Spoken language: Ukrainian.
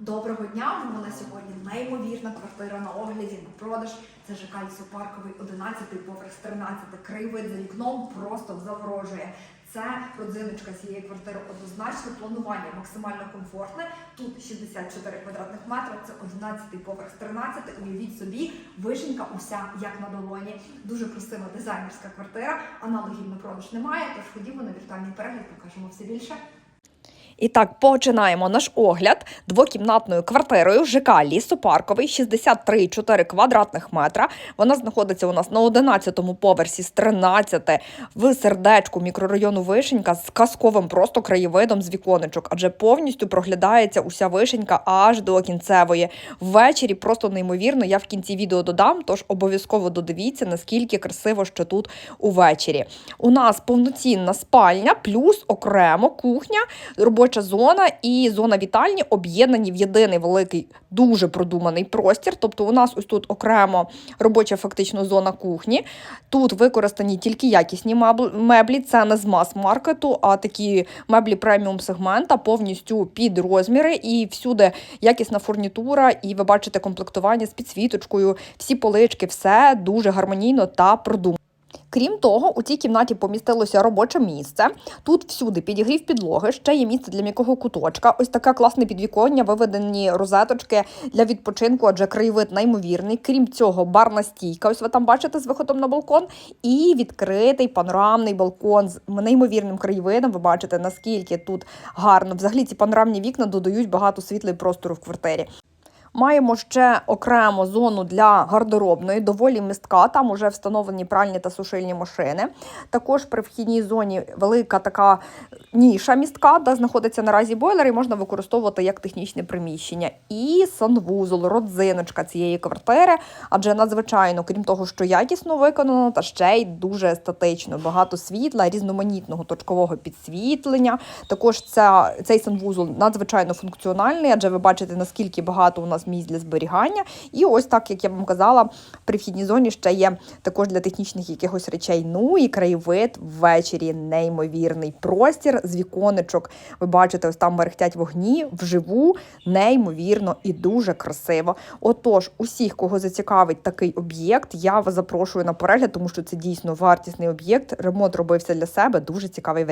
Доброго дня! У мене сьогодні неймовірна квартира на огляді на продаж. Це ЖК Лісопарковий, 11 поверх з 13 Краєвид за вікном просто заворожує. Це родзиночка цієї квартири однозначно планування максимально комфортне. Тут 64 квадратних метри, це 11 поверх з 13. Уявіть собі, вишенька уся як на долоні. Дуже красива дизайнерська квартира. Аналогів на продаж немає. Тож ходімо на віртуальний перегляд, покажемо все більше. І так, починаємо наш огляд двокімнатною квартирою ЖК Лісопарковий, 63,4 квадратних метра. Вона знаходиться у нас на 11-му поверсі з 13 в сердечку мікрорайону Вишенька з казковим просто краєвидом з віконечок, адже повністю проглядається уся вишенька аж до кінцевої. Ввечері просто неймовірно. Я в кінці відео додам, тож обов'язково додивіться, наскільки красиво ще тут увечері. У нас повноцінна спальня, плюс окремо кухня, робоча зона і зона вітальні об'єднані в єдиний великий, дуже продуманий простір. Тобто, у нас ось тут окремо робоча фактично зона кухні. Тут використані тільки якісні меблі, це не з мас-маркету, а такі меблі преміум сегмента, повністю під розміри, і всюди якісна фурнітура, і ви бачите комплектування з підсвіточкою, всі полички, все дуже гармонійно та продумано. Крім того, у цій кімнаті помістилося робоче місце. Тут всюди підігрів підлоги, ще є місце для м'якого куточка. Ось таке класне підвіконня, виведені розеточки для відпочинку, адже краєвид неймовірний. Крім цього, барна стійка. Ось ви там бачите з виходом на балкон, і відкритий панорамний балкон з неймовірним краєвидом. Ви бачите, наскільки тут гарно. Взагалі ці панорамні вікна додають багато світла і простору в квартирі. Маємо ще окрему зону для гардеробної, доволі містка. Там уже встановлені пральні та сушильні машини. Також при вхідній зоні велика така ніша містка, де знаходиться наразі бойлер, і можна використовувати як технічне приміщення. І санвузол, родзиночка цієї квартири, адже надзвичайно, крім того, що якісно виконано, та ще й дуже естетично. Багато світла, різноманітного точкового підсвітлення. Також ця, цей санвузол надзвичайно функціональний, адже ви бачите, наскільки багато у нас місць для зберігання. І ось так, як я вам казала, при вхідній зоні ще є також для технічних якихось речей. Ну і краєвид ввечері неймовірний простір з віконечок. Ви бачите, ось там мерехтять вогні вживу, неймовірно і дуже красиво. Отож, усіх, кого зацікавить такий об'єкт, я вас запрошую на перегляд, тому що це дійсно вартісний об'єкт. Ремонт робився для себе. Дуже цікавий варіант.